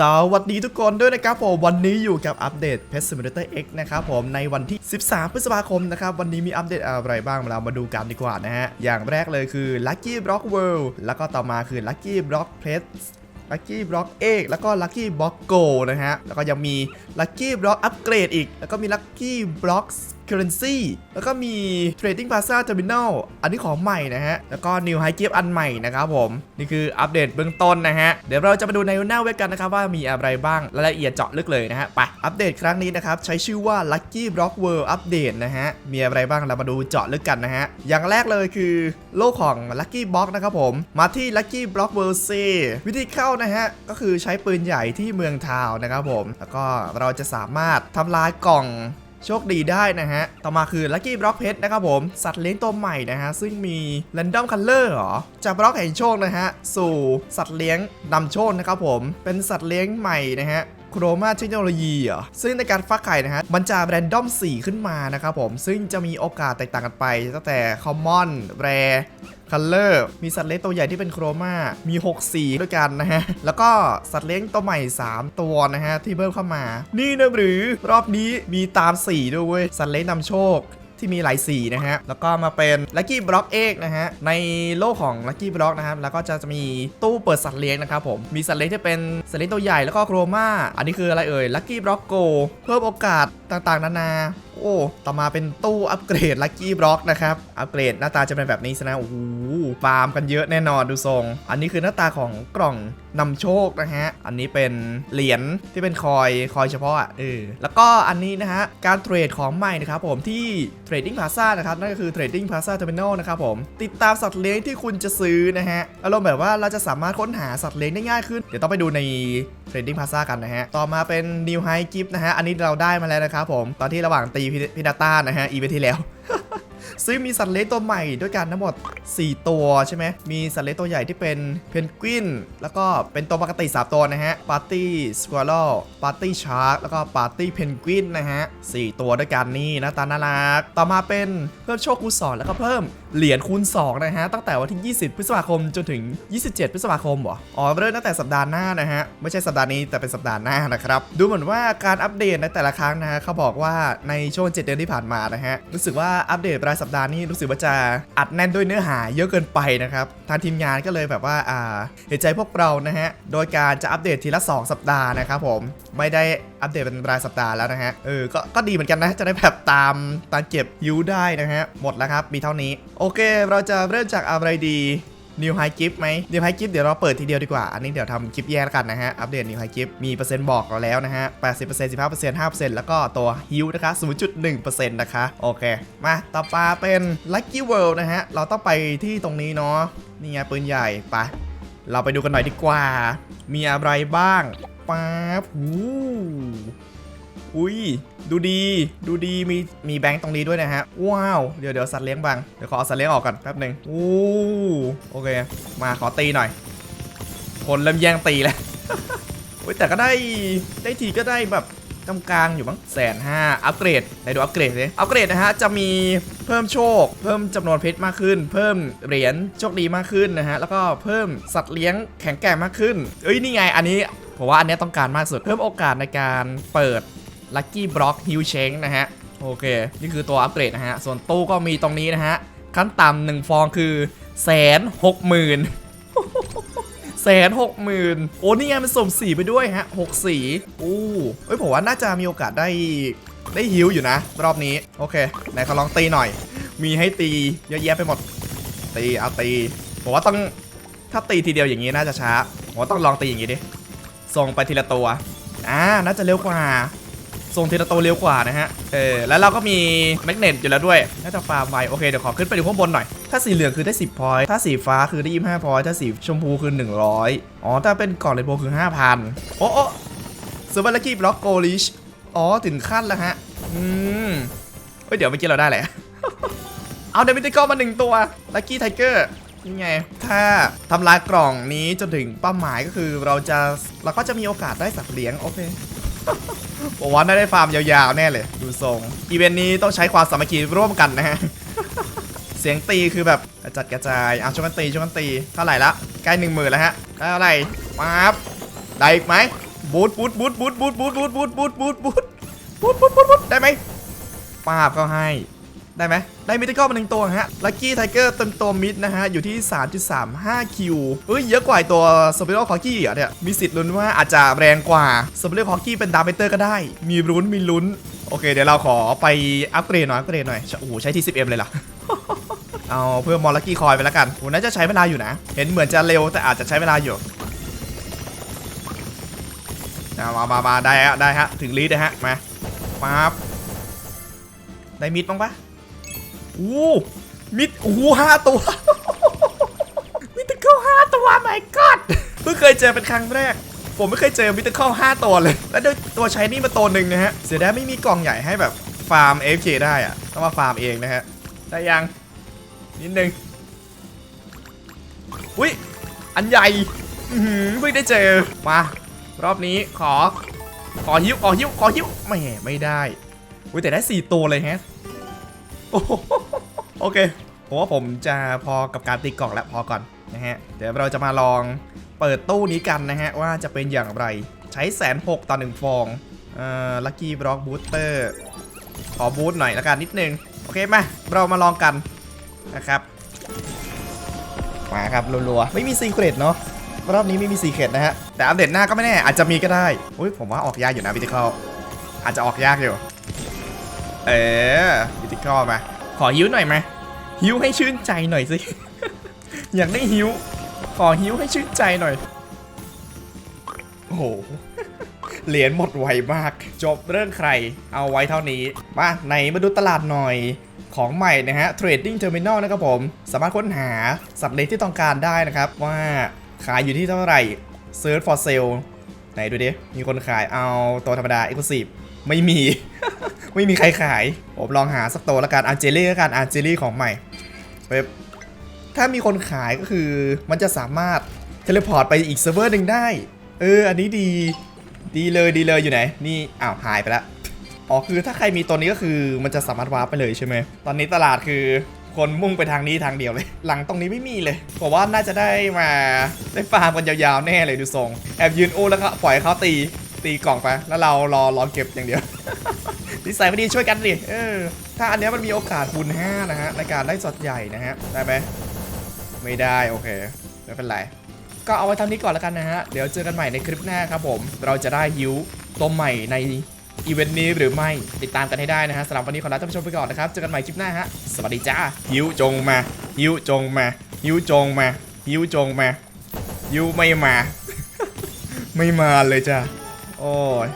สวัสดีทุกคนด้วยนะครับผมวันนี้อยู่กับอัปเดต Pet Simulator X นะครับผมในวันที่ 13 พฤษภาคมนะครับวันนี้มีอัปเดตอะไรบ้างเรามาดูกันดีกว่านะฮะ อย่างแรกเลยคือ Lucky Block World แล้วก็ต่อมาคือ Lucky Block Pet Lucky Block เอกแล้วก็ Lucky Block Go นะฮะ แล้วก็ยังมี Lucky Block Upgrade อีก แล้วก็มี Lucky Block Currency แล้วก็มี Trading Plaza Terminal อันนี้ของใหม่นะฮะ แล้วก็ New High Gift อันใหม่นะครับผม นี่คืออัปเดตเบื้องต้นนะฮะ เดี๋ยวเราจะมาดูในหน้าเว็บกันนะครับว่ามีอะไรบ้างรายละเอียดเจาะลึกเลยนะฮะ ไป อัปเดตครั้งนี้นะครับ ใช้ชื่อว่า Lucky Block World Update นะฮะ มีอะไรบ้างเรามาดูเจาะลึกกันนะฮะ อย่างแรกเลยคือโลกของ Lucky Block นะครับผม มาที่ Lucky Block World C วิธีเข้านะฮะ ก็คือใช้ปืนใหญ่ที่เมืองทาวน์นะครับผม แล้วก็เราจะสามารถทำลายกล่อง โชคดีได้นะฮะ ต่อมาคือ Lucky Block Pet นะครับผม สัตว์เลี้ยงตัวใหม่นะฮะ ซึ่งมี Random Color เหรอ จากบล็อกแห่งโชคนะฮะ สู่สัตว์เลี้ยงนำโชคนะครับผม เป็นสัตว์เลี้ยงใหม่นะฮะ โครมาเทคโนโลยีเหรอซึ่งในการฟักไข่นะฮะมันจะแรนดอมสีขึ้นมานะครับผมซึ่งจะมีโอกาสแตกต่างกันไปตั้งแต่คอมมอนแรคัลเลอร์มีสัตว์เลี้ยงตัวใหญ่ที่เป็นโครมา มี 6 สีด้วยกันนะฮะ แล้วก็สัตว์เลี้ยงตัวใหม่ 3 ตัวนะฮะ ที่เพิ่มเข้ามา นี่นะหรือรอบนี้มีตามสีด้วยเว้ย สัตว์เลี้ยงนำโชค ที่มีหลายสีนะฮะ แล้วก็มาเป็น Lucky Block เอกนะฮะ ในโลกของ Lucky Block นะครับ แล้วก็จะจะมีตู้เปิดสัตว์เลี้ยงนะครับผม มีสัตว์เลี้ยงที่เป็นสัตว์เลี้ยงตัวใหญ่แล้วก็โครมาอันนี้คืออะไรเอ่ย Lucky Block Go เพิ่มโอกาสต่างๆ นานา โอ้ต่อมาเป็นตู้อัปเกรด Lucky Block นะครับ อัปเกรดหน้าตาจะเป็นแบบนี้ซะนะโอ้โหฟาร์มกันเยอะแน่นอนดูทรง อันนี้คือหน้าตาของกล่องนำโชคนะฮะ อันนี้เป็นเหรียญที่เป็นคอยคอยเฉพาะอะเออแล้วก็อันนี้นะฮะ การเทรดของใหม่นะครับผมที่ Trading Plaza นะครับนั่นก็คือ Trading Plaza Terminal นะครับผม ติดตามสัตว์เลี้ยงที่คุณจะซื้อนะฮะอารมณ์แบบว่าเราจะสามารถค้นหาสัตว์เลี้ยงได้ง่ายขึ้น เดี๋ยวต้องไปดูใน เทรดดิ้งพาซ่ากันนะฮะ ต่อมาเป็นนิวไฮกิฟต์นะฮะ อันนี้เราได้มาแล้วนะครับผม ตอนที่ระหว่างตีพิพินาต้านะฮะ อีเวนท์ที่แล้ว ซึ่งมีสัตว์เลี้ยงตัวใหม่ด้วยกันทั้งหมด 4 ตัวใช่ไหมมีสัตว์เลี้ยงตัวใหญ่ที่เป็นเพนกวินแล้วก็เป็นตัวปกติ 3 ตัวนะฮะปาร์ตี้สควอร l ปาร์ตี้ชาร์กแล้วก็ปาร์ตี้เพนกวินนะฮะ4ตัวด้วยกันนี่หน้าตาน่ารักต่อมาเป็นเพิ่มโชคคูณ2แล้วก็เพิ่มเหรียญคูณ2นะฮะตั้งแต่วันที่ 20 พฤษภาคมจนถึง 27 พฤษภาคมเหรออ๋อเริ่มตั้งแต่สัปดาห์หน้านะฮะไม่ใช่สัปดาห์นี้แต่เป็นสัปดาห์หน้านะครับดูเหมือนว่าการอัปเดตในแต่ละครั้งนะฮะเขาบอกว่าในช่วง 7 เดือนที่ผ่านมานะฮะรู้สึกว่าอัปเดตรายสัปดาห์นี้รู้สึกว่าจะอัดแน่นด้วยเนื้อหาเยอะเกินไปนะครับทางทีมงานก็เลยแบบว่าอ่าเห็นใจพวกเรานะฮะโดยการจะอัปเดตทีละ 2 สัปดาห์นะครับผมไม่ได้อัปเดตเป็นรายสัปดาห์แล้วนะฮะเออก็ก็ดีเหมือนกันนะจะได้แบบตามตามเก็บยูได้นะฮะหมดแล้วครับมีเท่านี้ โอเค เราจะเริ่มจากอะไรดี New High Gift ไหม New High Gift เดี๋ยวเราเปิดทีเดียวดีกว่า อันนี้เดี๋ยวทำคลิปแยกแล้วกันนะฮะ อัปเดต New High Gift มีเปอร์เซ็นต์บอกเราแล้วนะฮะ 80% 15% 5%แล้วก็ตัว Heal นะคะ 0.1%นะคะ โอเค มาต่อไปเป็น Lucky World นะฮะ เราต้องไปที่ตรงนี้เนาะ นี่ไงปืนใหญ่ ไป เราไปดูกันหน่อยดีกว่า มีอะไรบ้างป๊าบหู อุ้ย ดูดี ดูดี มี มีแบงค์ตรงนี้ด้วยนะฮะ ว้าว เดี๋ยวเดี๋ยวสัตว์เลี้ยงบัง เดี๋ยวขอเอาสัตว์เลี้ยงออกก่อนแป๊บหนึ่งโอ้โอเค มาขอตีหน่อย คนเริ่มแย่งตีแล้วโอ้ยแต่ก็ได้ ได้ทีก็ได้แบบกำกลางอยู่มั้งแสนห้าอัปเกรดไหนดูอัปเกรดสิอัปเกรดนะฮะ จะมีเพิ่มโชค เพิ่มจำนวนเพชรมากขึ้น เพิ่มเหรียญโชคดีมากขึ้นนะฮะ แล้วก็เพิ่มสัตว์เลี้ยงแข็งแกร่งมากขึ้น เอ้ย นี่ไง อันนี้ผมว่าอันนี้ต้องการมากสุด เพิ่มโอกาสในการเปิด Lucky Block Hill Change นะฮะ โอเค นี่คือตัวอัปเกรดนะฮะ ส่วนตู้ก็มีตรงนี้นะฮะ ขั้นต่ำหนึ่งฟองคือแสนหกหมื่นแสนหกหมื่นโอ้นี่ไงมันสมสีไปด้วยฮะหกสีอู้เอ้ยผมว่าน่าจะมีโอกาสได้ได้ฮิวอยู่นะ รอบนี้ โอเคไหนเขาลองตีหน่อย มีให้ตีเยอะแยะไปหมด ตีเอาตีผมว่าต้องถ้าตีทีเดียวอย่างนี้น่าจะช้าผมว่าต้องลองตีอย่างนี้ดิส่งไปทีละตัวอ่าน่าจะเร็วกว่า ส่งเทีละตัวเร็วกว่านะฮะ เออ แล้วเราก็มีแมกเนตอยู่แล้วด้วย น่าจะฟาร์มไวโอเค เดี๋ยวขอขึ้นไปดูข้างบนหน่อย ถ้าสีเหลืองคือได้ 10พอยต์ถ้าสีฟ้าคือได้25พอยต์ถ้าสีชมพูคือ 100 อ๋อ ถ้าเป็นก่องเรนโบว์คือ 5,000 โอ้โอ้เซอร์เวอร์ลกี้บล็อกโกลิช อ๋อ ถึงขั้นแล้วฮะ อืมเฮ้ย เดี๋ยวเมื่อกี้เราได้แหละ เอาเดมิติกอมาหนึ่งตัวลักกี้ไทเกอร์นี่ไง ถ้าทำลายกล่องนี้จนถึงเป้าหมายก็คือเราจะเราก็จะมีโอกาสได้สัตว์เลี้ยงโอเค ผมว่าน่าได้ฟาร์มยาวๆแน่เลย ดูทรง อีเวนต์นี้ต้องใช้ความสามัคคีร่วมกันนะฮะ เสียงตีคือแบบกระจัดกระจายอะช่วยกันตีช่วยกันตี เท่าไหร่ละ ใกล้หนึ่งหมื่นแล้วฮะได้เท่าไหร่มาบได้อีกไหมบูทบูทบูทบูทบูทบูทบูทบูทบูทบูทบูทบูทบูทบูทได้ไหมปาบเขาให้ ได้ไหมได้มิติกอลมาหนึ่งตัวฮะลัคกี้ไทเกอร์เต็มตัวมิดนะฮะ อยู่ที่ 3.35 คิวเอ้ย เยอะกว่าตัวสเปเชียลคอกี้อะเนี่ย มีสิทธิ์ลุ้นว่าอาจจะแรงกว่าสเปเชียลคอกี้เป็นดาเมเตอร์ก็ได้ มีลุ้น มีลุ้น โอเค เดี๋ยวเราขอไปอัปเกรดหน่อย อัปเกรดหน่อย โอ้โห ใช้ที่ 10M เลยเหรอเอาเพิ่มมอลลักกี้คอยไปแล้วกันโหน่าจะใช้เวลาอยู่นะ เห็นเหมือนจะเร็วแต่อาจจะใช้เวลาอยู่เอามามามาได้ฮะ ได้ฮะ ถึงลีดนะฮะ มาปั๊บได้มิดบ้างปะ อู้มิดอู้ห้าตัวมิตรเคิลห้าตัว my god เพิ่งเคยเจอเป็นครั้งแรก ผมไม่เคยเจอมิตรเคิลห้าตัวเลย แล้วด้วยตัวใช้นี่มาตัวหนึ่งนะฮะ เสียดายไม่มีกล่องใหญ่ให้แบบฟาร์ม AFK ได้อะต้องมาฟาร์มเองนะฮะ ได้ยัง นิดนึง อุ้ย อันใหญ่อื้อหือเพิ่งได้เจอ มา รอบนี้ขอ ขอหิ้ว ขอหิ้ว ขอหิ้ว ไม่ ไม่ได้ อุ้ยแต่ได้สี่ตัวเลยแฮะ โอ้โหโอเคผมว่าผมจะพอกับการตีกล่องแล้วพอก่อนนะฮะ เดี๋ยวเราจะมาลองเปิดตู้นี้กันนะฮะ ว่าจะเป็นอย่างไรใช้แสนหกต่อหนึ่งฟองเอ่อลัคกี้บล็อกบูสเตอร์ขอบูสหน่อยละกันนิดนึง โอเคมาเรามาลองกันนะครับมาครับรัวๆ ไม่มีซีเครตเนาะรอบนี้ไม่มีซีเครตนะฮะ แต่อัปเดตหน้าก็ไม่แน่ อาจจะมีก็ได้อุ้ยผมว่าออกยากอยู่นะวิธีเข้าอาจจะออกยากอยู่ เออวิธีเข้ามา ขอหิวหน่อยไหม หิวให้ชื่นใจหน่อยสิ อยากได้หิว ขอหิวให้ชื่นใจหน่อย โอ้โห เหรียญหมดไวมาก จบเรื่องใคร เอาไว้เท่านี้ มาไหนมาดูตลาดหน่อย ของใหม่นะฮะ Trading Terminal นะครับผม สามารถค้นหาสัตว์เลี้ยที่ต้องการได้นะครับ ว่าขายอยู่ที่เท่าไหร่ Search for sale ไหนดูดิ มีคนขายเอาตัวธรรมดา Exclusive ไม่มี ไม่มีใครขาย ผมลองหาสักตัวละกันอาร์เจลี่ละกันอาร์เจลี่ของใหม่เว็บถ้ามีคนขายก็คือมันจะสามารถเทเลพอร์ตไปอีกเซิร์ฟเวอร์หนึ่งได้ เออ อันนี้ดี ดีเลยดีเลยอยู่ไหน นี่อ้าวหายไปล้วอ๋อคือถ้าใครมีตัวนี้ก็คือมันจะสามารถวาร์ปไปเลยใช่ไหม ตอนนี้ตลาดคือคนมุ่งไปทางนี้ทางเดียวเลย หลังตรงนี้ไม่มีเลยผมว่าน่าจะได้มาได้ฟาร์มกันยาวๆแน่เลยดูทรง แอบยืนอู้แล้วก็ปล่อยเขาตี ตีกล่องไป แล้วเรารอรอเก็บอย่างเดียวนิสัยไม่ดีช่วยกันดิเออ ถ้าอันนี้มันมีโอกาสคูณ5นะฮะในการได้สดใหญ่นะฮะ ได้ไหมไม่ได้โอเคไม่เป็นไรก็เอาไว้ท่านี้ก่อนแล้วกันนะฮะ เดี๋ยวเจอกันใหม่ในคลิปหน้าครับผม เราจะได้ฮิวตัวใหม่ในอีเวนต์นี้หรือไม่ติดตามกันให้ได้นะฮะสำหรับวันนี้ขอลาท่านผู้ชมไปก่อนนะครับ เจอกันใหม่คลิปหน้าฮะ สวัสดีจ้าฮิวจงมาฮิวจงมาฮิวจงมาฮิวจงมาฮิวไม่มา ไม่มาเลยจ้า โอ้ย